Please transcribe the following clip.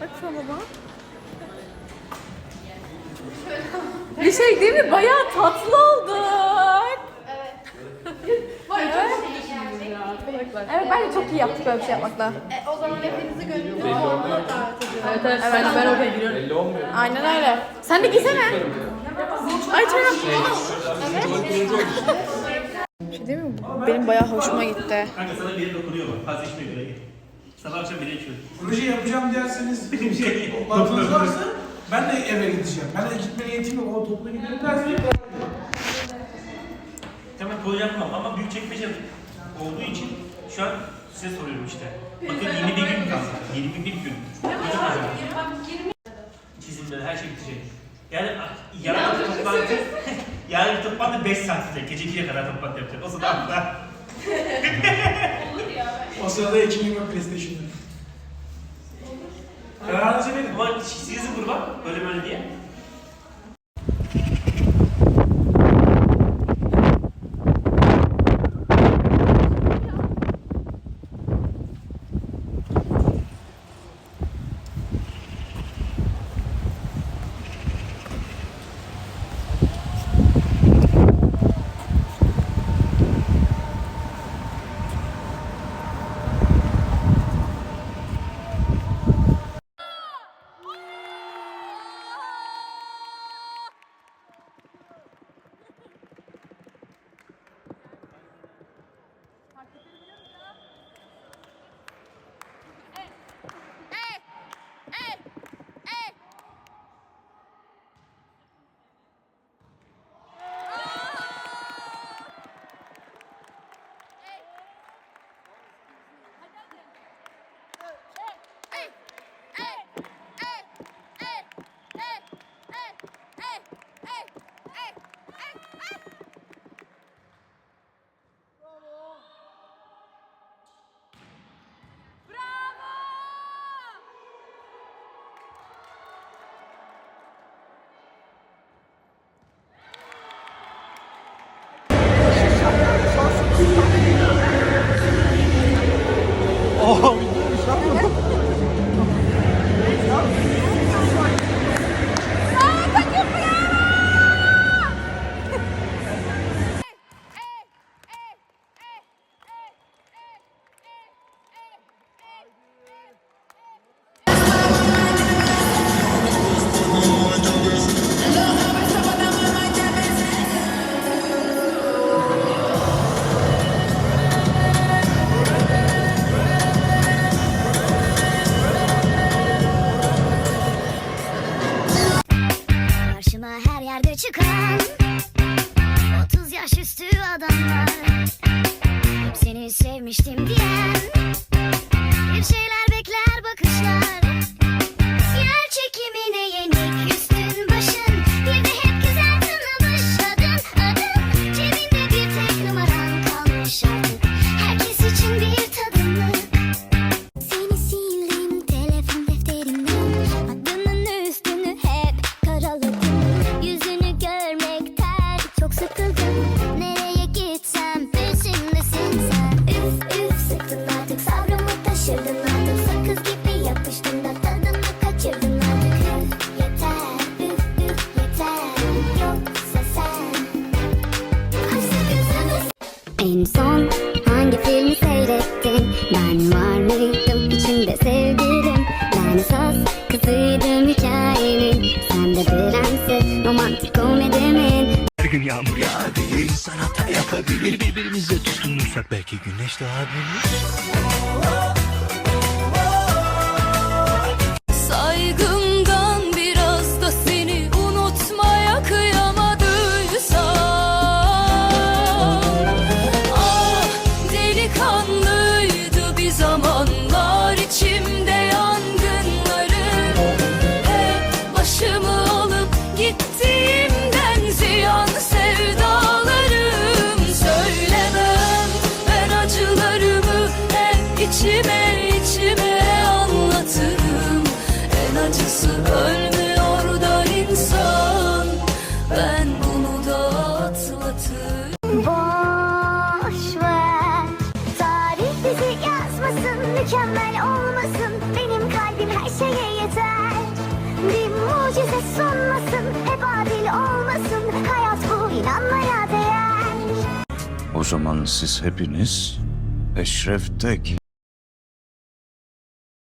Baksana baba. Bir şey değil mi? Bayağı tatlı olduk. Evet. Evet bence çok iyi yaptık böyle bir şey yapmakla. E, o zaman hepinizi gönüllü formuna davet ediyorum. Evet evet ben, ben oraya giriyorum. Belli olmuyor. Aynen öyle. Sen de giysene. Ay çok Bir şey değil mi? Benim bayağı hoşuma gitti. Kanka sana biri dokunuyor bak. Fazla içme göre git. Sabah akşam biri içiyor. Proje yapacağım derseniz Benim şey toplantınız varsa ben de eve gideceğim. Ben de gitme niyetim yok. O toplu gidelim derseniz Tamam proje yapmam ama büyük çekmece olduğu için şu an size soruyorum işte. Bakın 21 gün kaldı. 21 gün. Çizimler her şey bitecek. Yani yarın toplantı yarın toplantı 5 saat sürecek. Gece 2'ye kadar toplantı yapacak. O zaman da o sırada Ekim yok PlayStation'da. Kararınızı verin. ama sizin gruba böyle böyle diye. 30 yaş üstü adamlar. Seni sevmiştim diyen Bir şeyler bekler bakışlar. Yer çekimine yenik üstün başın Bir de hep güzel tanımış adın adın Cebinde bir tek numaran kalmış artık. Herkes için bir tadımlık seni sildim telefon defterimden. Adının üstünü hep karaladım. Yüzünü görmekten çok sıkıldım gün yağmur yağabilir, sanata yapabilir. Birbirimize tutunursak belki güneş doğabilir Saygımdan biraz acısı ölmüyor da insan. Ben bunu da atlatırım Boş ver. Tarih bizi yazmasın Mükemmel olmasın. Benim kalbim her şeye yeter. Bir mucize sunmasın Ebabil olmasın. Hayat bu inanmaya değer. O zaman siz hepiniz Eşref Tek.